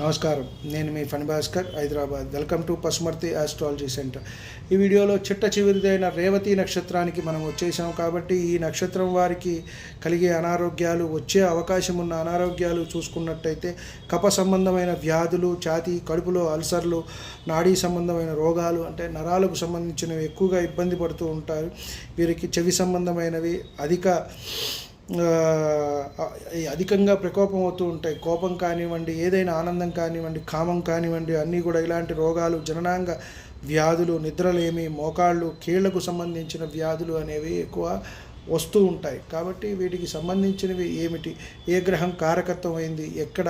నమస్కారం. నేను మీ Phani Bhaskar Hyderabad. Welcome to Pasumarthi astrology centre ఈ వీడియోలో చిట్ట చివరిదైన రేవతి నక్షత్రానికి మనం వచ్చేసాం కాబట్టి ఈ నక్షత్రం వారికి కలిగే అనారోగ్యాలు వచ్చే అవకాశం ఉన్న అనారోగ్యాలు చూసుకున్నట్టయితే కప సంబంధమైన వ్యాధులు ఛాతీ కడుపులో అల్సర్లు నాడీ సంబంధమైన రోగాలు అంటే నరాలకు సంబంధించినవి ఎక్కువగా ఇబ్బంది పడుతూ ఉంటారు. వీరికి చెవి సంబంధమైనవి అధిక అధికంగా ప్రకోపం అవుతూ ఉంటాయి. కోపం కానివ్వండి ఏదైనా ఆనందం కానివ్వండి కామం కానివ్వండి అన్నీ కూడా ఇలాంటి రోగాలు జననాంగ వ్యాధులు నిద్రలేమి మోకాళ్ళు కీళ్ళకు సంబంధించిన వ్యాధులు అనేవి ఎక్కువ వస్తూ ఉంటాయి. కాబట్టి వీటికి సంబంధించినవి ఏమిటి? ఏ గ్రహం కారకత్వం అయింది? ఎక్కడ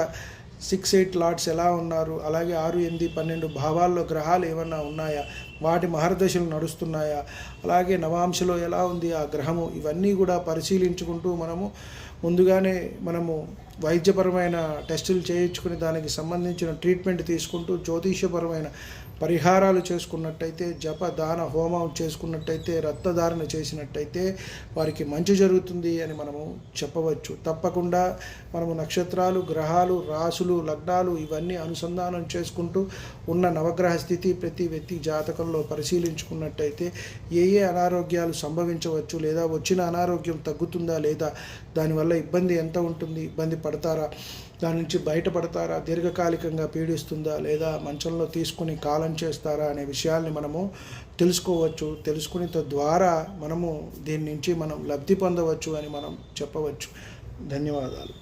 సిక్స్ ఎయిట్ లాట్స్ ఎలా ఉన్నారు? అలాగే ఆరు ఎనిమిది పన్నెండు భావాల్లో గ్రహాలు ఏమన్నా ఉన్నాయా? వాటి మహర్దశలు నడుస్తున్నాయా? అలాగే నవాంశలో ఎలా ఉంది ఆ గ్రహము? ఇవన్నీ కూడా పరిశీలించుకుంటూ మనము ముందుగానే మనము వైద్యపరమైన టెస్టులు చేయించుకుని దానికి సంబంధించిన ట్రీట్మెంట్ తీసుకుంటూ జ్యోతిష్యపరమైన పరిహారాలు చేసుకున్నట్టయితే జప దాన హోమం చేసుకున్నట్టయితే రక్తధారణ చేసినట్టయితే వారికి మంచి జరుగుతుంది అని మనము చెప్పవచ్చు. తప్పకుండా మనము నక్షత్రాలు గ్రహాలు రాసులు లగ్నాలు ఇవన్నీ అనుసంధానం చేసుకుంటూ ఉన్న నవగ్రహ స్థితి ప్రతి వ్యక్తి జాతకం జాతకంలో పరిశీలించుకున్నట్టయితే ఏ ఏ అనారోగ్యాలు సంభవించవచ్చు లేదా వచ్చిన అనారోగ్యం తగ్గుతుందా లేదా దానివల్ల ఇబ్బంది ఎంత ఉంటుంది ఇబ్బంది పడతారా దాని నుంచి బయటపడతారా దీర్ఘకాలికంగా పీడిస్తుందా లేదా మంచంలో తీసుకుని కాలం చేస్తారా అనే విషయాల్ని మనము తెలుసుకోవచ్చు. తెలుసుకుని తద్వారా మనము దీని నుంచి మనం లబ్ధి పొందవచ్చు అని మనం చెప్పవచ్చు. ధన్యవాదాలు.